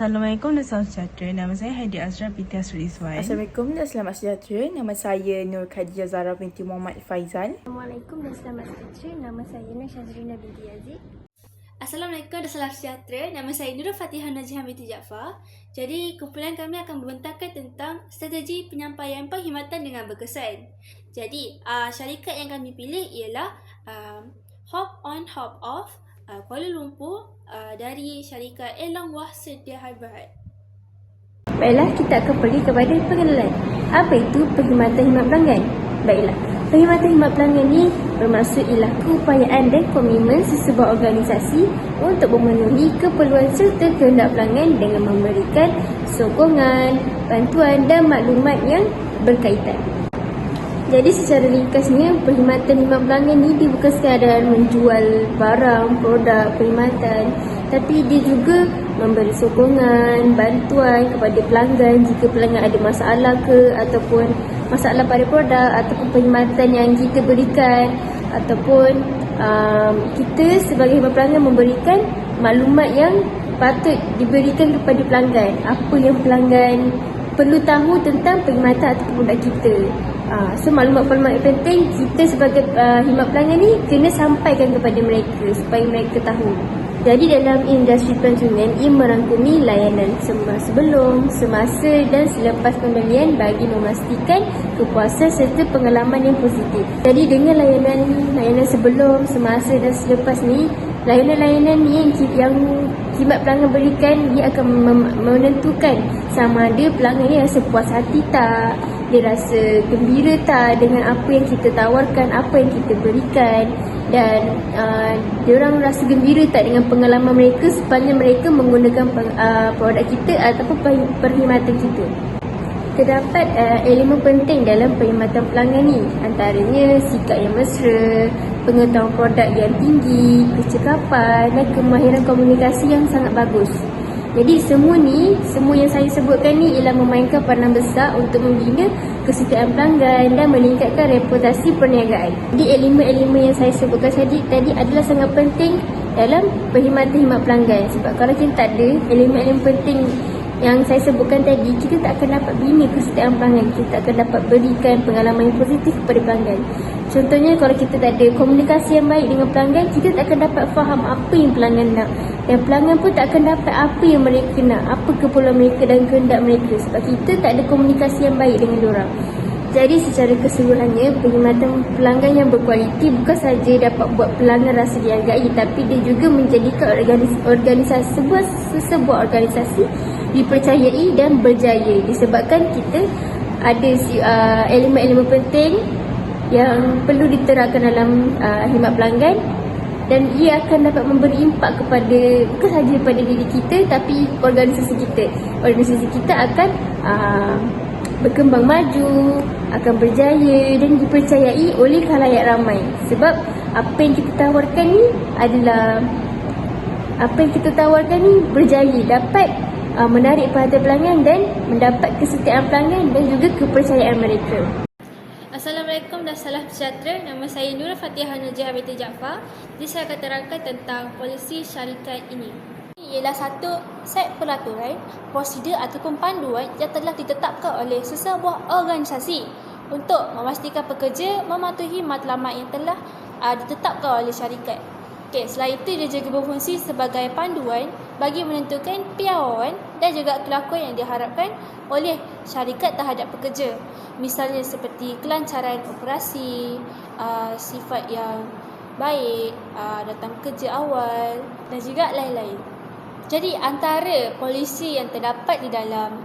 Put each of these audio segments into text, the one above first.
Assalamualaikum dan salam sejahtera. Nama saya Haidi Azra binti Asri Iswain. Assalamualaikum dan selamat sejahtera. Nama saya Nur Khadijah Zara binti Muhammad Faizal. Assalamualaikum dan selamat sejahtera. Nama saya Nur Syazrina binti Aziz. Assalamualaikum dan salam sejahtera. Nama saya Nurul Fatihah Najihah binti Jaafar. Jadi, kumpulan kami akan membentangkan tentang strategi penyampaian perkhidmatan dengan berkesan. Jadi, uh, syarikat yang kami pilih ialah uh, Hop On Hop Off uh, Kuala Lumpur uh, dari syarikat Elang Wah Sedia Hybrid. Baiklah, kita akan pergi kepada pengenalan. Apa itu perkhidmatan khidmat pelanggan? Baiklah, perkhidmatan khidmat pelanggan ini bermaksud ialah keupayaan dan komitmen sesebuah organisasi untuk memenuhi keperluan serta kehendak pelanggan dengan memberikan sokongan, bantuan dan maklumat yang berkaitan. Jadi secara ringkasnya, perkhidmatan khidmat pelanggan ini dia bukan sekadar menjual barang, produk, perkhidmatan. Tapi dia juga memberi sokongan, bantuan kepada pelanggan jika pelanggan ada masalah ke ataupun masalah pada produk ataupun perkhidmatan yang kita berikan. Ataupun um, kita sebagai khidmat pelanggan memberikan maklumat yang patut diberikan kepada pelanggan. Apa yang pelanggan perlu tahu tentang perkhidmatan atau produk kita. Uh, so maklumat-maklumat yang penting kita sebagai uh, khidmat pelanggan ni kena sampaikan kepada mereka supaya mereka tahu. Jadi dalam industri pelancongan ia merangkumi layanan sebelum, semasa dan selepas pembelian bagi memastikan kepuasan serta pengalaman yang positif. Jadi dengan layanan layanan sebelum, semasa dan selepas ni layanan-layanan yang, yang khidmat pelanggan berikan dia akan menentukan sama ada pelanggan ni rasa puas hati tak dia rasa gembira tak dengan apa yang kita tawarkan apa yang kita berikan. Dan uh, dia orang rasa gembira tak dengan pengalaman mereka sepanjang mereka menggunakan uh, produk kita ataupun perkhidmatan kita. Terdapat uh, elemen penting dalam perkhidmatan pelanggan ni. Antaranya sikap yang mesra pengetahuan produk yang tinggi kecekapan dan kemahiran komunikasi yang sangat bagus jadi semua ni, semua yang saya sebutkan ni ialah memainkan peranan besar untuk membina kesetiaan pelanggan dan meningkatkan reputasi perniagaan. Jadi elemen-elemen yang saya sebutkan tadi, tadi adalah sangat penting dalam perkhidmatan khidmat pelanggan. Sebab kalau kita tak ada elemen-elemen penting yang saya sebutkan tadi, kita tak akan dapat bina kesetiaan pelanggan. Kita tak akan dapat berikan pengalaman yang positif kepada pelanggan. Contohnya kalau kita tak ada komunikasi yang baik dengan pelanggan, kita tak akan dapat faham apa yang pelanggan nak. Dan pelanggan pun tak akan dapat apa yang mereka nak, apa keperluan mereka dan kehendak mereka. Sebab kita tak ada komunikasi yang baik dengan orang. Jadi secara keseluruhannya, perkhidmatan pelanggan yang berkualiti bukan saja dapat buat pelanggan rasa dihargai tapi dia juga menjadikan organisasi, organisasi sebuah, sebuah organisasi dipercayai dan berjaya disebabkan kita ada uh, elemen-elemen penting yang perlu diterapkan dalam uh, khidmat pelanggan dan ia akan dapat memberi impak kepada bukan sahaja kepada diri kita tapi organisasi kita. Organisasi kita akan uh, berkembang maju, akan berjaya dan dipercayai oleh khalayak ramai. Sebab apa yang kita tawarkan ni adalah apa yang kita tawarkan ni berjaya dapat uh, menarik perhatian pelanggan dan mendapat kesetiaan pelanggan dan juga kepercayaan mereka. Assalamualaikum dan salam sejahtera. Nama saya Nurul Fatihah Najihah binti Jaafar. Jadi saya akan terangkan tentang polisi syarikat ini. Ini ialah satu set peraturan, prosedur ataupun panduan yang telah ditetapkan oleh sesebuah organisasi untuk memastikan pekerja mematuhi matlamat yang telah uh, ditetapkan oleh syarikat. Okay, selain itu dia juga berfungsi sebagai panduan bagi menentukan piawaian dan juga kelakuan yang diharapkan oleh syarikat terhadap pekerja. Misalnya seperti kelancaran operasi, uh, sifat yang baik, uh, datang kerja awal dan juga lain-lain. Jadi antara polisi yang terdapat di dalam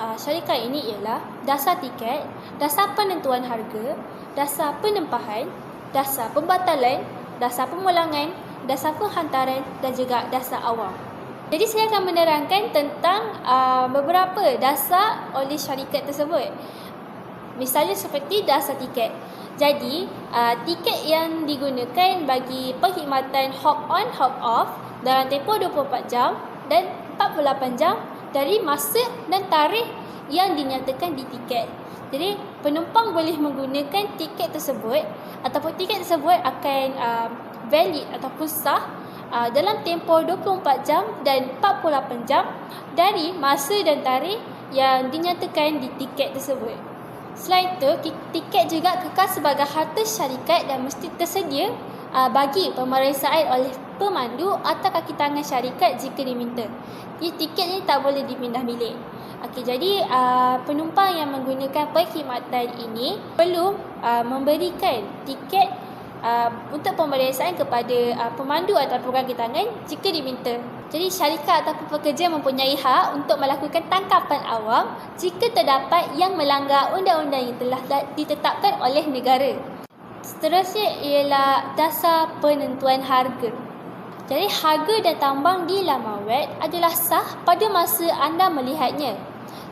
uh, syarikat ini ialah dasar tiket, dasar penentuan harga, dasar penempahan, dasar pembatalan, dasar pemulangan dasar penghantaran dan juga dasar awam. Jadi saya akan menerangkan tentang uh, beberapa dasar oleh syarikat tersebut. Misalnya seperti dasar tiket. Jadi, uh, tiket yang digunakan bagi perkhidmatan hop on hop off dalam tempoh 24 jam dan 48 jam dari masa dan tarikh yang dinyatakan di tiket. Jadi, penumpang boleh menggunakan tiket tersebut ataupun tiket tersebut akan uh, valid ataupun sah uh, dalam tempoh 24 jam dan 48 jam dari masa dan tarikh yang dinyatakan di tiket tersebut. Selain itu, tiket juga kekal sebagai harta syarikat dan mesti tersedia uh, bagi pemeriksaan oleh pemandu atau kaki tangan syarikat jika diminta. Jadi tiket ini tak boleh dipindah bilik. Okey, jadi uh, penumpang yang menggunakan perkhidmatan ini perlu memberikan tiket uh, untuk pemeriksaan kepada uh, pemandu atau kaki tangan jika diminta. Jadi syarikat atau pekerja mempunyai hak untuk melakukan tangkapan awam jika terdapat yang melanggar undang-undang yang telah ditetapkan oleh negara. Seterusnya ialah dasar penentuan harga. Jadi harga dan tambang di laman web adalah sah pada masa anda melihatnya.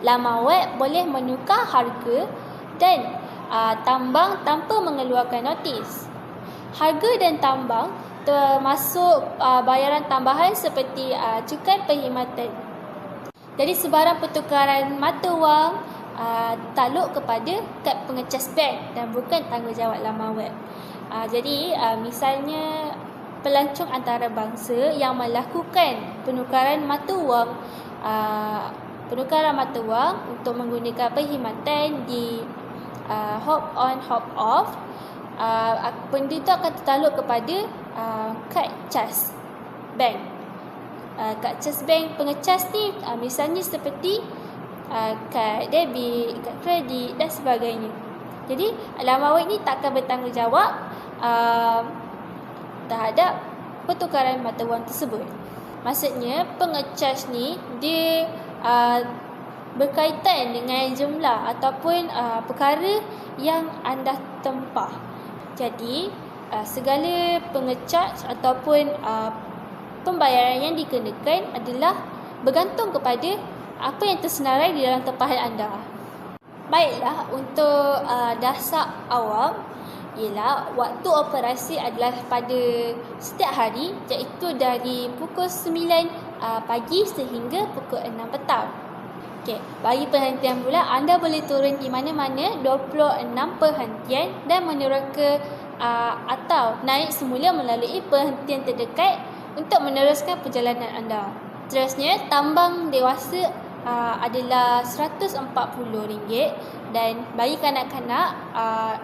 Laman web boleh menukar harga dan uh, tambang tanpa mengeluarkan notis. Harga dan tambang termasuk uh, bayaran tambahan seperti uh, cukai perkhidmatan. Jadi sebarang pertukaran mata wang uh, takluk kepada kad pengecas bank dan bukan tanggungjawab laman web. Uh, jadi uh, misalnya pelancong antarabangsa yang melakukan penukaran mata wang uh, penukaran mata wang untuk menggunakan perkhidmatan di uh, hop on hop off uh, benda itu akan tertaluk kepada uh, kad cas bank uh, kad cas bank pengecas ni uh, misalnya seperti uh, kad debit kad kredit dan sebagainya jadi laman web ni takkan bertanggungjawab uh, terhadap pertukaran mata wang tersebut. Maksudnya pengecas ni dia uh, berkaitan dengan jumlah ataupun uh, perkara yang anda tempah. Jadi uh, segala pengecas ataupun uh, pembayaran yang dikenakan adalah bergantung kepada apa yang tersenarai di dalam tempahan anda. Baiklah untuk uh, dasar awam ialah waktu operasi adalah pada setiap hari iaitu dari pukul 9 uh, pagi sehingga pukul 6 petang. Okey, bagi perhentian pula anda boleh turun di mana-mana 26 perhentian dan meneroka uh, atau naik semula melalui perhentian terdekat untuk meneruskan perjalanan anda. Seterusnya, tambang dewasa uh, adalah RM140 dan bagi kanak-kanak uh,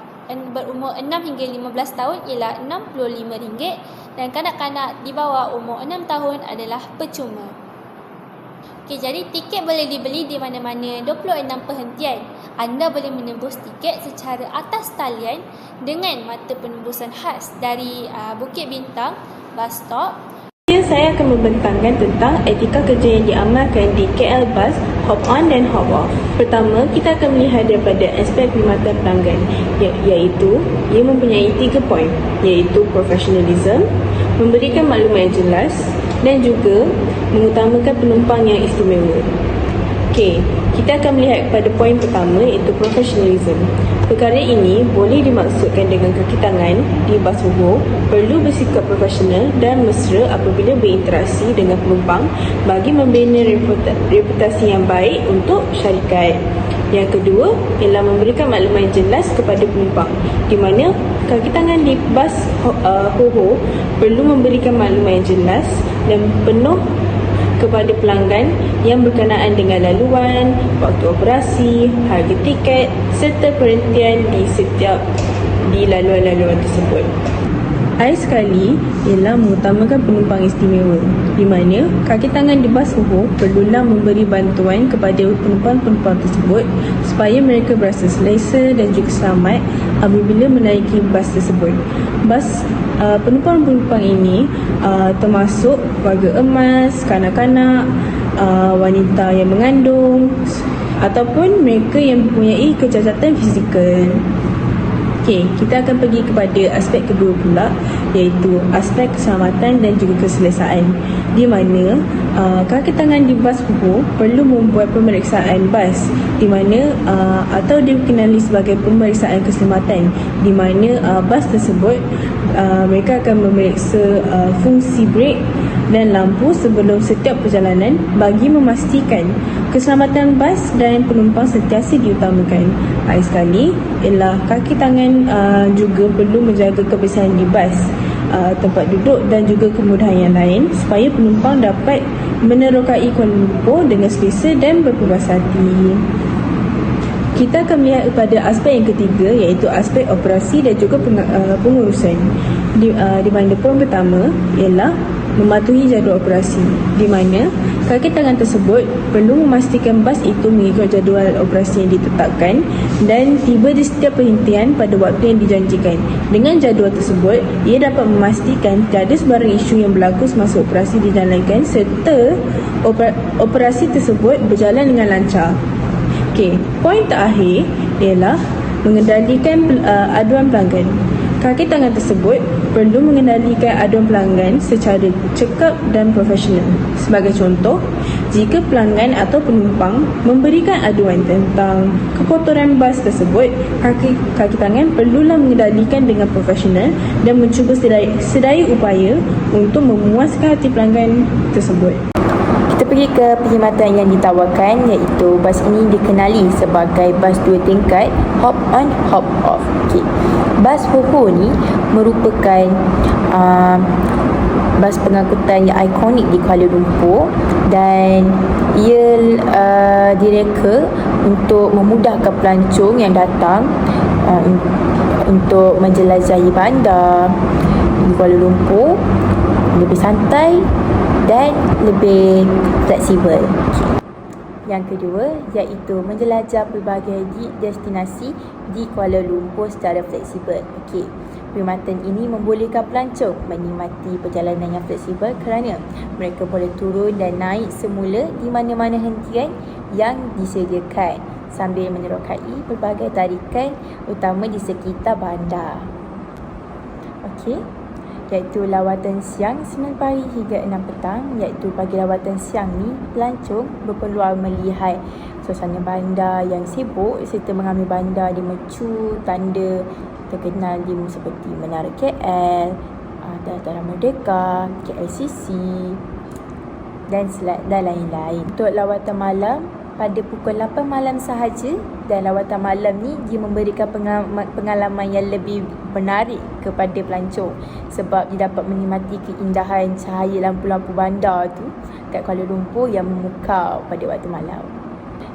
berumur 6 hingga 15 tahun ialah RM65 dan kanak-kanak di bawah umur 6 tahun adalah percuma. Okey, jadi tiket boleh dibeli di mana-mana 26 perhentian. Anda boleh menembus tiket secara atas talian dengan mata penembusan khas dari uh, Bukit Bintang bus stop saya akan membentangkan tentang etika kerja yang diamalkan di KL Bus Hop On dan Hop Off. Pertama, kita akan melihat daripada aspek perkhidmatan pelanggan ya, iaitu ia mempunyai tiga poin iaitu professionalism, memberikan maklumat yang jelas dan juga mengutamakan penumpang yang istimewa. Okey, kita akan melihat pada poin pertama iaitu professionalism. Perkara ini boleh dimaksudkan dengan kaki tangan di bas Hugo perlu bersikap profesional dan mesra apabila berinteraksi dengan penumpang bagi membina reputasi yang baik untuk syarikat. Yang kedua ialah memberikan maklumat yang jelas kepada penumpang di mana kaki tangan di bas uh, Hoho perlu memberikan maklumat yang jelas dan penuh kepada pelanggan yang berkenaan dengan laluan, waktu operasi, harga tiket serta perhentian di setiap di laluan-laluan tersebut. Air sekali ialah mengutamakan penumpang istimewa di mana kaki tangan di bas Uhu perlulah memberi bantuan kepada penumpang-penumpang tersebut supaya mereka berasa selesa dan juga selamat apabila menaiki bas tersebut. Bas uh, penumpang-penumpang ini uh, termasuk warga emas, kanak-kanak, uh, wanita yang mengandung ataupun mereka yang mempunyai kecacatan fizikal. Okey, kita akan pergi kepada aspek kedua pula iaitu aspek keselamatan dan juga keselesaan. Di mana uh, kaki tangan di bas buku perlu membuat pemeriksaan bas di mana uh, atau dikenali sebagai pemeriksaan keselamatan di mana uh, bas tersebut uh, mereka akan memeriksa uh, fungsi brek dan lampu sebelum setiap perjalanan bagi memastikan keselamatan bas dan penumpang sentiasa diutamakan. Akhir sekali, ialah kaki tangan uh, juga perlu menjaga kebersihan di bas uh, tempat duduk dan juga kemudahan yang lain supaya penumpang dapat menerokai Kuala Lumpur dengan selesa dan berpuas hati. Kita akan melihat kepada aspek yang ketiga iaitu aspek operasi dan juga uh, pengurusan. Di, uh, di mana poin pertama ialah mematuhi jadual operasi di mana kaki tangan tersebut perlu memastikan bas itu mengikut jadual operasi yang ditetapkan dan tiba di setiap perhentian pada waktu yang dijanjikan. Dengan jadual tersebut, ia dapat memastikan tiada sebarang isu yang berlaku semasa operasi dijalankan serta oper- operasi tersebut berjalan dengan lancar. Okey, poin terakhir ialah mengendalikan uh, aduan pelanggan. Kaki tangan tersebut perlu mengendalikan aduan pelanggan secara cekap dan profesional. Sebagai contoh, jika pelanggan atau penumpang memberikan aduan tentang kekotoran bas tersebut, kaki, kaki tangan perlulah mengendalikan dengan profesional dan mencuba sedaya, sedaya upaya untuk memuaskan hati pelanggan tersebut. Pergi ke perkhidmatan yang ditawarkan iaitu bas ini dikenali sebagai bas dua tingkat hop on hop off. Okey. Bas Hoho ni merupakan uh, bas pengangkutan yang ikonik di Kuala Lumpur dan ia uh, direka untuk memudahkan pelancong yang datang uh, untuk menjelajahi bandar di Kuala Lumpur lebih santai dan lebih fleksibel. Yang kedua iaitu menjelajah pelbagai destinasi di Kuala Lumpur secara fleksibel. Okey. Perkhidmatan ini membolehkan pelancong menikmati perjalanan yang fleksibel kerana mereka boleh turun dan naik semula di mana-mana hentian yang disediakan sambil menerokai pelbagai tarikan utama di sekitar bandar. Okey iaitu lawatan siang 9 pagi hingga 6 petang iaitu pagi lawatan siang ni pelancong berpeluang melihat suasana bandar yang sibuk serta mengambil bandar di Mecu, tanda terkenal di seperti Menara KL, Dataran Merdeka, KLCC dan dan lain-lain. Untuk lawatan malam pada pukul 8 malam sahaja dan lawatan malam ni dia memberikan pengalaman yang lebih menarik kepada pelancong sebab dia dapat menikmati keindahan cahaya lampu-lampu bandar tu kat Kuala Lumpur yang memukau pada waktu malam.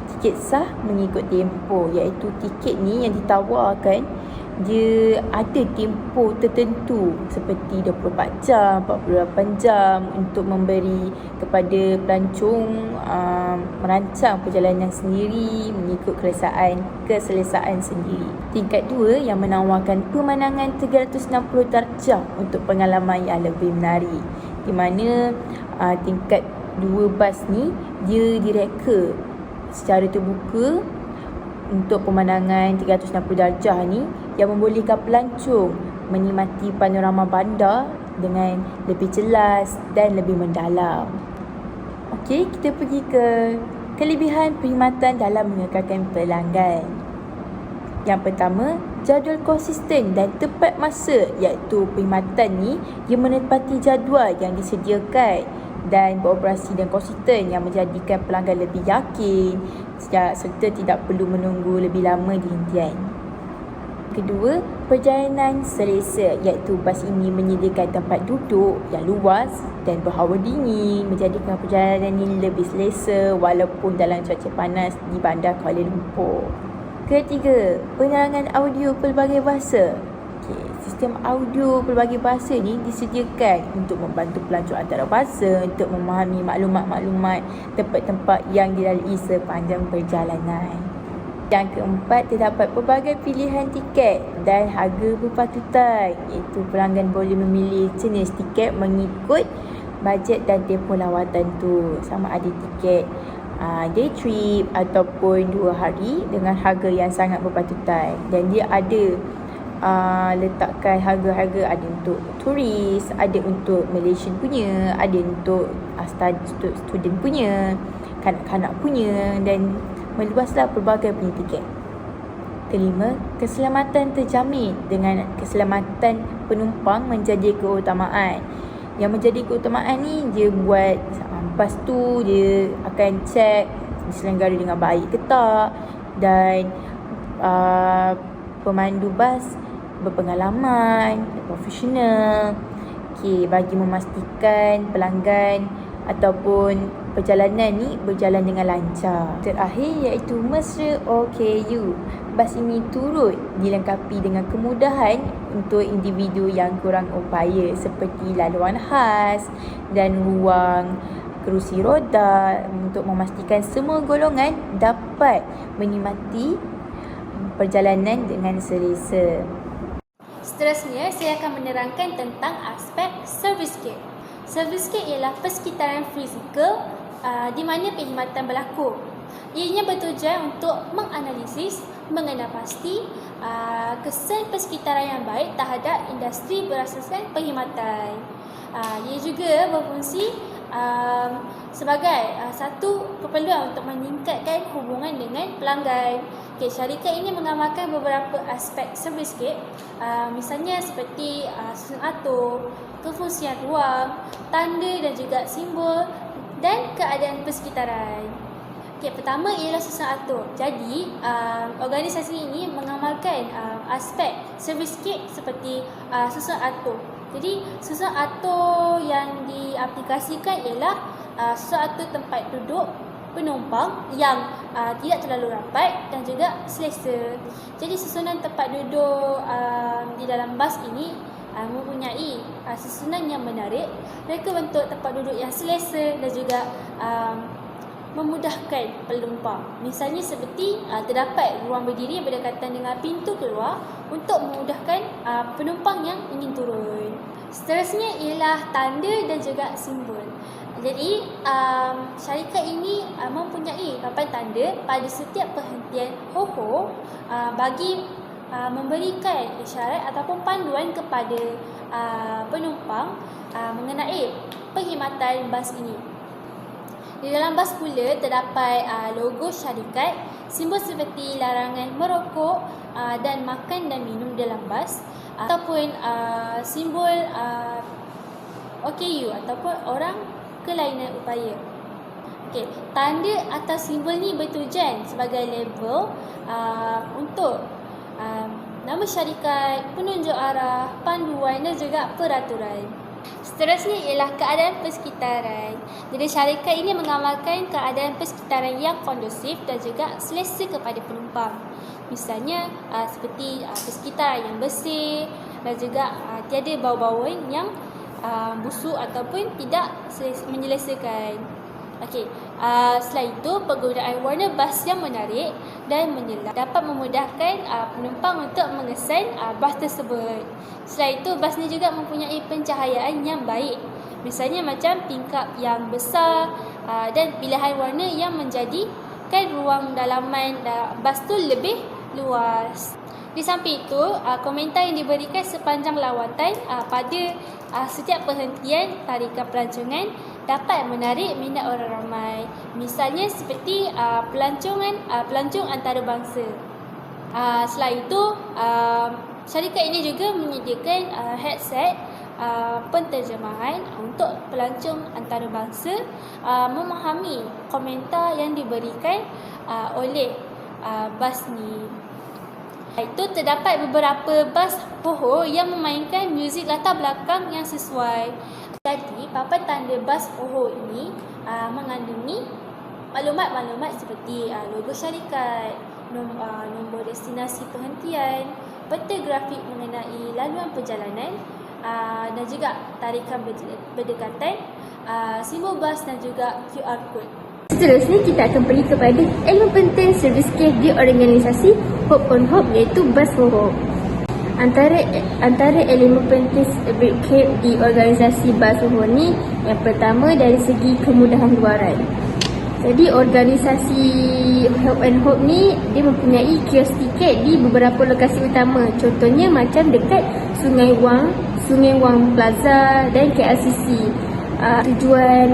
Tiket sah mengikut tempoh iaitu tiket ni yang ditawarkan dia ada tempoh tertentu seperti 24 jam, 48 jam untuk memberi kepada pelancong uh, merancang perjalanan sendiri mengikut kelesaan keselesaan sendiri. Tingkat 2 yang menawarkan pemandangan 360 darjah untuk pengalaman yang lebih menarik. Di mana uh, tingkat 2 bas ni dia direka secara terbuka untuk pemandangan 360 darjah ni yang membolehkan pelancong menikmati panorama bandar dengan lebih jelas dan lebih mendalam. Okey, kita pergi ke kelebihan perkhidmatan dalam mengekalkan pelanggan. Yang pertama, jadual konsisten dan tepat masa iaitu perkhidmatan ni yang menepati jadual yang disediakan dan beroperasi dan konsisten yang menjadikan pelanggan lebih yakin serta tidak perlu menunggu lebih lama di hentian. Kedua, perjalanan selesa iaitu bas ini menyediakan tempat duduk yang luas dan berhawa dingin menjadikan perjalanan ini lebih selesa walaupun dalam cuaca panas di bandar Kuala Lumpur. Ketiga, penerangan audio pelbagai bahasa. Okay, sistem audio pelbagai bahasa ni disediakan untuk membantu pelancong antara bahasa untuk memahami maklumat-maklumat tempat-tempat yang dilalui sepanjang perjalanan. Yang keempat, terdapat pelbagai pilihan tiket dan harga berpatutan. Iaitu pelanggan boleh memilih jenis tiket mengikut bajet dan tempoh lawatan tu. Sama ada tiket uh, day trip ataupun dua hari dengan harga yang sangat berpatutan. Dan dia ada uh, letakkan harga-harga. Ada untuk turis, ada untuk Malaysian punya, ada untuk uh, student punya, kanak-kanak punya dan meluaslah pelbagai punya tiket. Kelima, keselamatan terjamin dengan keselamatan penumpang menjadi keutamaan. Yang menjadi keutamaan ni dia buat lepas tu dia akan cek diselenggara dengan baik ke tak dan uh, pemandu bas berpengalaman, profesional Okey, bagi memastikan pelanggan ataupun perjalanan ni berjalan dengan lancar. Terakhir iaitu mesra OKU. Bas ini turut dilengkapi dengan kemudahan untuk individu yang kurang upaya seperti laluan khas dan ruang kerusi roda untuk memastikan semua golongan dapat menikmati perjalanan dengan selesa. Seterusnya, saya akan menerangkan tentang aspek service gate. Service gate ialah persekitaran fizikal uh, di mana perkhidmatan berlaku. Ianya bertujuan untuk menganalisis, mengenal pasti uh, kesan persekitaran yang baik terhadap industri berasaskan perkhidmatan. Uh, ia juga berfungsi uh, sebagai uh, satu keperluan untuk meningkatkan hubungan dengan pelanggan. Okay, syarikat ini mengamalkan beberapa aspek gate uh, misalnya seperti uh, susun atur, kefungsian ruang, tanda dan juga simbol dan keadaan persekitaran. Okay, pertama ialah susun atur. Jadi, uh, organisasi ini mengamalkan uh, aspek service gate seperti uh, susun atur. Jadi, susun atur yang diaplikasikan ialah uh, susun atur tempat duduk, penumpang yang uh, tidak terlalu rapat dan juga selesa. Jadi susunan tempat duduk uh, di dalam bas ini uh, mempunyai uh, susunan yang menarik. Mereka bentuk tempat duduk yang selesa dan juga uh, memudahkan penumpang. Misalnya seperti uh, terdapat ruang berdiri berdekatan dengan pintu keluar untuk memudahkan uh, penumpang yang ingin turun. Seterusnya ialah tanda dan juga simbol. Jadi, um, syarikat ini uh, mempunyai papan tanda pada setiap perhentian HOHO uh, bagi uh, memberikan isyarat ataupun panduan kepada uh, penumpang uh, mengenai perkhidmatan bas ini. Di dalam bas pula terdapat uh, logo syarikat, simbol seperti larangan merokok uh, dan makan dan minum dalam bas ataupun uh, simbol uh, OKU ataupun orang kelainan upaya. Okey, tanda atau simbol ni bertujuan sebagai label uh, untuk uh, nama syarikat, penunjuk arah, panduan dan juga peraturan. Seterusnya ialah keadaan persekitaran. Jadi syarikat ini mengamalkan keadaan persekitaran yang kondusif dan juga selesa kepada penumpang. Misalnya uh, seperti uh, persekitaran yang bersih dan juga uh, tiada bau-bauan yang uh, busuk ataupun tidak menyelesaikan. Okey, uh, setelah itu penggunaan warna bas yang menarik dan menyala dapat memudahkan uh, penumpang untuk mengesan uh, bas tersebut. Setelah itu bas ni juga mempunyai pencahayaan yang baik. Misalnya macam tingkap yang besar uh, dan pilihan warna yang menjadikan ruang dalaman uh, bas tu lebih luas. Di samping itu, uh, komentar yang diberikan sepanjang lawatan uh, pada uh, setiap perhentian tarikan pelancongan dapat menarik minat orang ramai. Misalnya seperti uh, pelancongan uh, pelancong antarabangsa. Uh, selain itu, uh, syarikat ini juga menyediakan uh, headset uh, penterjemahan untuk pelancong antarabangsa uh, memahami komentar yang diberikan uh, oleh uh, bas ni. Itu terdapat beberapa bas poho yang memainkan muzik latar belakang yang sesuai. Jadi, papan tanda bas poho ini uh, mengandungi maklumat-maklumat seperti uh, logo syarikat, nom, uh, nombor destinasi perhentian, peta grafik mengenai laluan perjalanan uh, dan juga tarikan berdekatan, uh, simbol bas dan juga QR code. Seterusnya kita akan pergi kepada elemen penting service care di organisasi Hope on Hope iaitu Bus Hope. Antara antara elemen penting care di organisasi Hope ni yang pertama dari segi kemudahan luaran. Jadi organisasi Hope and Hope ni dia mempunyai kios tiket di beberapa lokasi utama. Contohnya macam dekat Sungai Wang, Sungai Wang Plaza dan KLCC uh, tujuan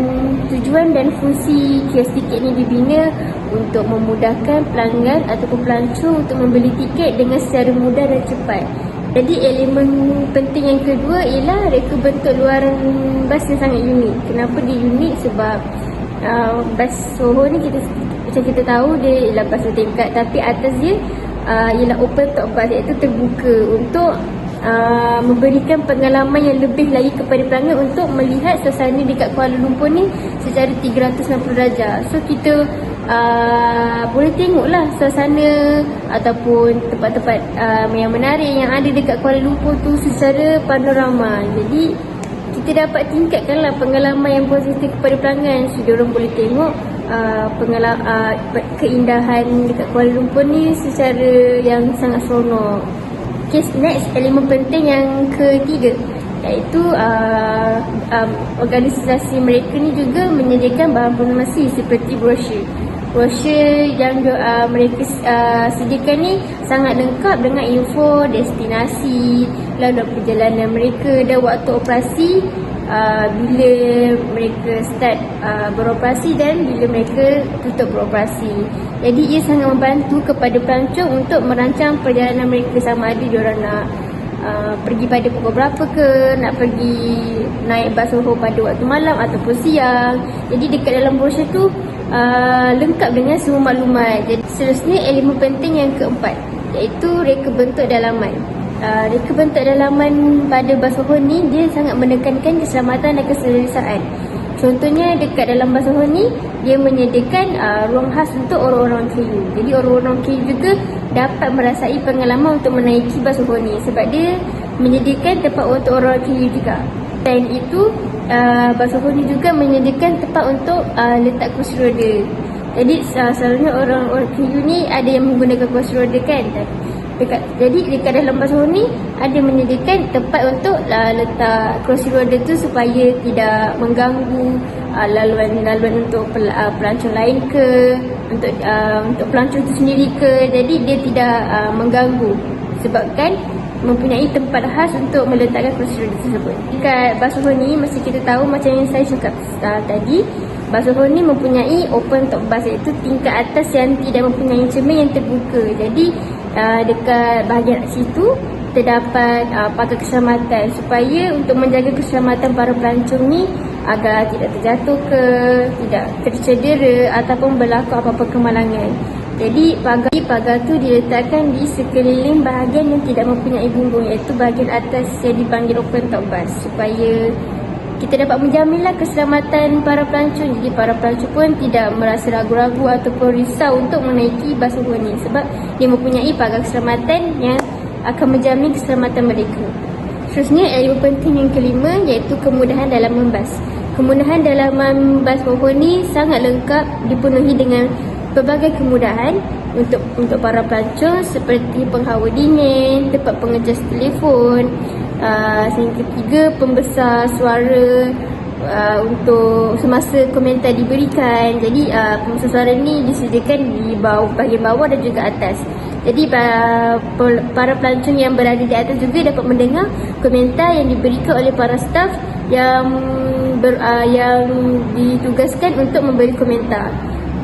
tujuan dan fungsi kios tiket ini dibina untuk memudahkan pelanggan ataupun pelancong untuk membeli tiket dengan secara mudah dan cepat. Jadi elemen penting yang kedua ialah reka bentuk luaran bas yang sangat unik. Kenapa dia unik? Sebab uh, bas Soho ni kita macam kita tahu dia ialah bas tingkat tapi atas dia uh, ialah open top bus iaitu terbuka untuk uh, memberikan pengalaman yang lebih lagi kepada pelanggan untuk melihat suasana dekat Kuala Lumpur ni secara 360 darjah. So kita uh, boleh tengoklah suasana ataupun tempat-tempat uh, yang menarik yang ada dekat Kuala Lumpur tu secara panorama. Jadi kita dapat tingkatkanlah pengalaman yang positif kepada pelanggan. So diorang boleh tengok uh, pengalaman uh, keindahan dekat Kuala Lumpur ni secara yang sangat seronok. Okay, next elemen penting yang ketiga iaitu uh, um, organisasi mereka ni juga menyediakan bahan promosi seperti brosur. Brosur yang uh, mereka uh, sediakan ni sangat lengkap dengan info destinasi, lalu perjalanan mereka dan waktu operasi uh, bila mereka start uh, beroperasi dan bila mereka tutup beroperasi. Jadi ia sangat membantu kepada pelancong untuk merancang perjalanan mereka sama ada diorang nak uh, pergi pada pukul berapa ke, nak pergi naik bas Soho pada waktu malam ataupun siang. Jadi dekat dalam brosur tu uh, lengkap dengan semua maklumat. Jadi seterusnya elemen penting yang keempat iaitu reka bentuk dalaman. Uh, reka bentuk dalaman pada Basoho ni dia sangat menekankan keselamatan dan keselesaan. Contohnya dekat dalam Basoho ni dia menyediakan uh, ruang khas untuk orang-orang KU. Jadi orang-orang KU juga dapat merasai pengalaman untuk menaiki Basoho ni sebab dia menyediakan tempat untuk orang KU juga. Dan itu uh, Basoho ni juga menyediakan tempat untuk uh, letak kursi roda. Jadi uh, selalunya orang-orang KU ni ada yang menggunakan kursi roda kan. Dekat, jadi dekat dalam Basoho ni ada menyediakan tempat untuk uh, letak kursi roda tu supaya tidak mengganggu uh, laluan-laluan untuk pel, uh, pelancong lain ke untuk uh, untuk pelancong itu sendiri ke jadi dia tidak uh, mengganggu sebabkan mempunyai tempat khas untuk meletakkan roda tersebut. Dekat Basoho ni mesti kita tahu macam yang saya cakap uh, tadi Basoho ni mempunyai open top bus iaitu tingkat atas yang tidak mempunyai cermin yang terbuka. Jadi uh, dekat bahagian situ terdapat uh, pakar keselamatan supaya untuk menjaga keselamatan para pelancong ni agar tidak terjatuh ke, tidak tercedera ataupun berlaku apa-apa kemalangan. Jadi pagar pagar tu diletakkan di sekeliling bahagian yang tidak mempunyai bumbung iaitu bahagian atas yang dipanggil open top bus supaya kita dapat menjaminlah keselamatan para pelancong jadi para pelancong pun tidak merasa ragu-ragu ataupun risau untuk menaiki bas ini sebab dia mempunyai pagar keselamatan yang akan menjamin keselamatan mereka. Seterusnya elemen penting yang kelima iaitu kemudahan dalam membas. Kemudahan dalam membas pohon ni sangat lengkap dipenuhi dengan pelbagai kemudahan untuk untuk para pelancong seperti penghawa dingin, tempat pengecas telefon, uh, yang ketiga pembesar suara uh, untuk semasa komentar diberikan jadi uh, pembesar suara ni disediakan di bawah bahagian bawah dan juga atas jadi para pelancong yang berada di atas juga dapat mendengar komentar yang diberikan oleh para staff yang ber, uh, yang ditugaskan untuk memberi komentar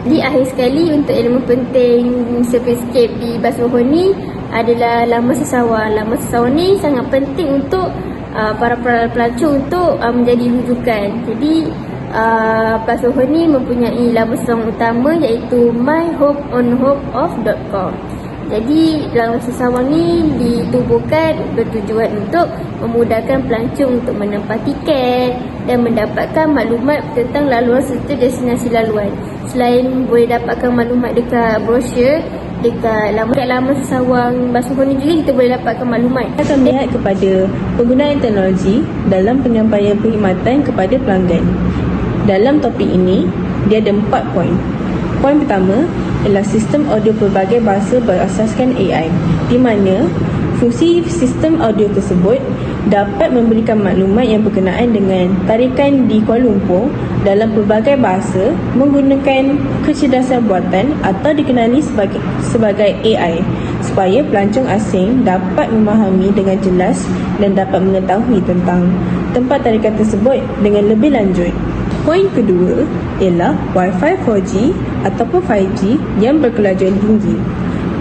jadi akhir sekali untuk elemen penting surface escape di Basroho ni adalah lama sesawan. Lama sesawan ni sangat penting untuk uh, para pelancong untuk uh, menjadi rujukan. Jadi uh, Basroho ni mempunyai lama sesawan utama iaitu myhopeonhopeoff.com. Jadi dalam sesawan ni ditubuhkan bertujuan untuk memudahkan pelancong untuk menempah tiket dan mendapatkan maklumat tentang laluan serta destinasi laluan. Selain boleh dapatkan maklumat dekat brosur, dekat laman, dekat laman sesawang Basuh ni juga kita boleh dapatkan maklumat. Kita akan melihat kepada penggunaan teknologi dalam penyampaian perkhidmatan kepada pelanggan. Dalam topik ini, dia ada empat poin. Poin pertama ialah sistem audio pelbagai bahasa berasaskan AI di mana fungsi sistem audio tersebut dapat memberikan maklumat yang berkenaan dengan tarikan di Kuala Lumpur dalam pelbagai bahasa menggunakan kecerdasan buatan atau dikenali sebagai sebagai AI supaya pelancong asing dapat memahami dengan jelas dan dapat mengetahui tentang tempat tarikan tersebut dengan lebih lanjut. Poin kedua ialah Wi-Fi 4G ataupun 5G yang berkelajuan tinggi.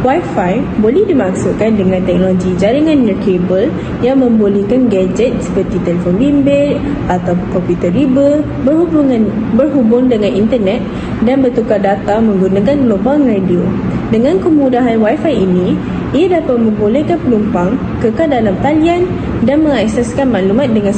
Wi-Fi boleh dimaksudkan dengan teknologi jaringan nirkabel yang membolehkan gadget seperti telefon bimbit atau komputer riba berhubungan berhubung dengan internet dan bertukar data menggunakan gelombang radio. Dengan kemudahan Wi-Fi ini, Ia dapat membolehkan penumpang kekal dalam talian dan mengakseskan maklumat dengan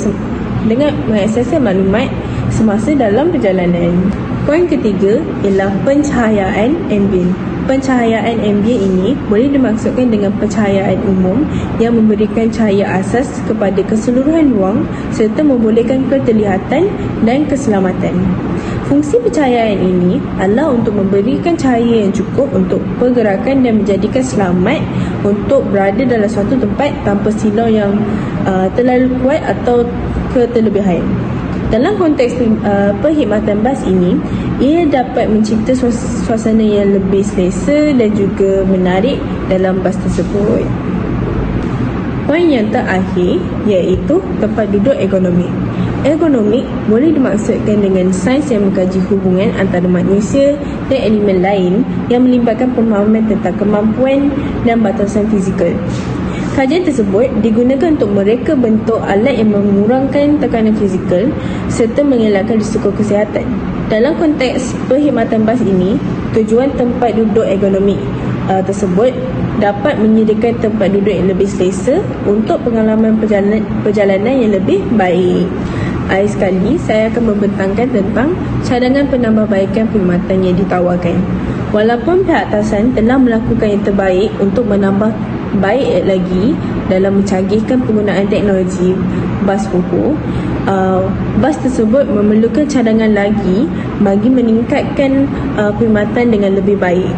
dengan mengakseskan maklumat semasa dalam perjalanan. Poin ketiga ialah pencahayaan ambient. Pencahayaan ambient ini boleh dimaksudkan dengan pencahayaan umum yang memberikan cahaya asas kepada keseluruhan ruang serta membolehkan keterlihatan dan keselamatan. Fungsi pencahayaan ini adalah untuk memberikan cahaya yang cukup untuk pergerakan dan menjadikan selamat untuk berada dalam suatu tempat tanpa silau yang uh, terlalu kuat atau keterlebihan. Dalam konteks uh, perkhidmatan bas ini, ia dapat mencipta suas- suasana yang lebih selesa dan juga menarik dalam bas tersebut. Poin yang terakhir iaitu tempat duduk ergonomik. Ergonomik boleh dimaksudkan dengan sains yang mengkaji hubungan antara manusia dan elemen lain yang melibatkan pemahaman tentang kemampuan dan batasan fizikal. Kajian tersebut digunakan untuk mereka bentuk alat yang mengurangkan tekanan fizikal serta mengelakkan risiko kesihatan. Dalam konteks perkhidmatan bas ini, tujuan tempat duduk ergonomik uh, tersebut dapat menyediakan tempat duduk yang lebih selesa untuk pengalaman perjalanan, perjalanan yang lebih baik. Akhir sekali, saya akan membentangkan tentang cadangan penambahbaikan perkhidmatan yang ditawarkan. Walaupun pihak atasan telah melakukan yang terbaik untuk menambah baik lagi dalam mencanggihkan penggunaan teknologi bas FOHO, uh, bas tersebut memerlukan cadangan lagi bagi meningkatkan uh, perkhidmatan dengan lebih baik.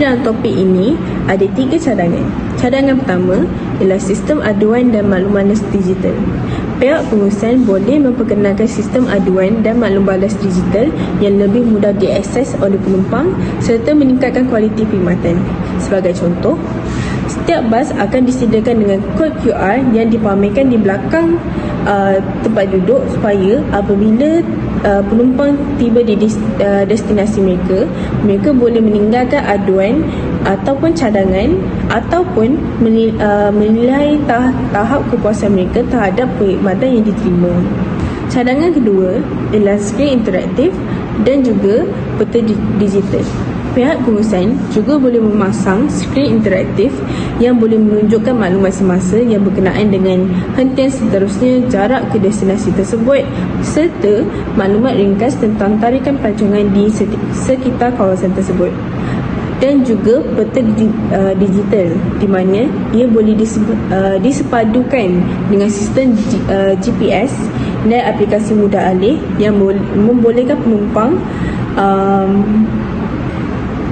Dalam topik ini, ada tiga cadangan. Cadangan pertama ialah sistem aduan dan makluman digital. Pihak pengurusan boleh memperkenalkan sistem aduan dan maklum balas digital yang lebih mudah diakses oleh penumpang serta meningkatkan kualiti perkhidmatan. Sebagai contoh, setiap bas akan disediakan dengan kod QR yang dipamerkan di belakang uh, tempat duduk supaya apabila uh, penumpang tiba di des, uh, destinasi mereka, mereka boleh meninggalkan aduan ataupun cadangan ataupun menilai, uh, menilai tahap, kepuasan mereka terhadap perkhidmatan yang diterima. Cadangan kedua ialah skrin interaktif dan juga peta di- digital. Pihak pengurusan juga boleh memasang skrin interaktif yang boleh menunjukkan maklumat semasa yang berkenaan dengan hentian seterusnya jarak ke destinasi tersebut serta maklumat ringkas tentang tarikan pelancongan di sekitar kawasan tersebut. Dan juga peta uh, digital di mana ia boleh uh, disepadukan dengan sistem G, uh, GPS dan aplikasi mudah alih yang bol- membolehkan penumpang um,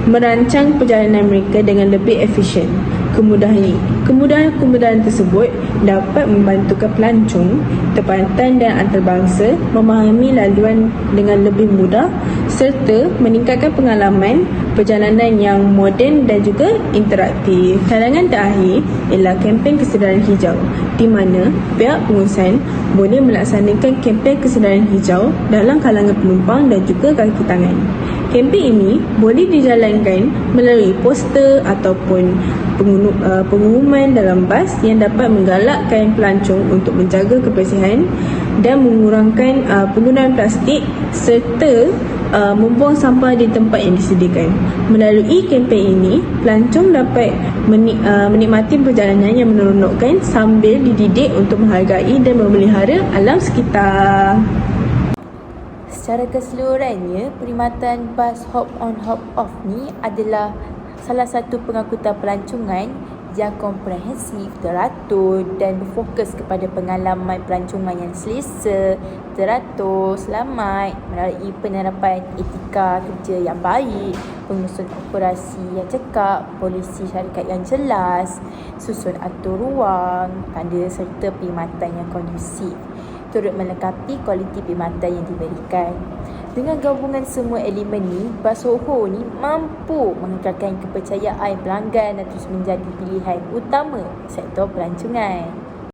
merancang perjalanan mereka dengan lebih efisien. Kemudahan kemudahan-kemudahan tersebut dapat membantu pelancong tempatan dan antarabangsa memahami laluan dengan lebih mudah serta meningkatkan pengalaman perjalanan yang moden dan juga interaktif. Cadangan terakhir ialah kempen kesedaran hijau di mana pihak pengurusan boleh melaksanakan kempen kesedaran hijau dalam kalangan penumpang dan juga kaki tangan. Kempen ini boleh dijalankan melalui poster ataupun uh, pengumuman dalam bas yang dapat menggalakkan pelancong untuk menjaga kebersihan dan mengurangkan uh, penggunaan plastik serta uh, membuang sampah di tempat yang disediakan. Melalui kempen ini, pelancong dapat menik- menikmati perjalanan yang meneronokkan sambil dididik untuk menghargai dan memelihara alam sekitar. Secara keseluruhannya, perkhidmatan bas hop on hop off ni adalah salah satu pengangkutan pelancongan yang komprehensif, teratur dan berfokus kepada pengalaman pelancongan yang selesa, teratur, selamat melalui penerapan etika kerja yang baik, pengurusan operasi yang cekap, polisi syarikat yang jelas, susun atur ruang, tanda serta perkhidmatan yang kondusif turut melengkapi kualiti perkhidmatan yang diberikan. Dengan gabungan semua elemen ni, Basoho ni mampu mengekalkan kepercayaan pelanggan dan terus menjadi pilihan utama sektor pelancongan.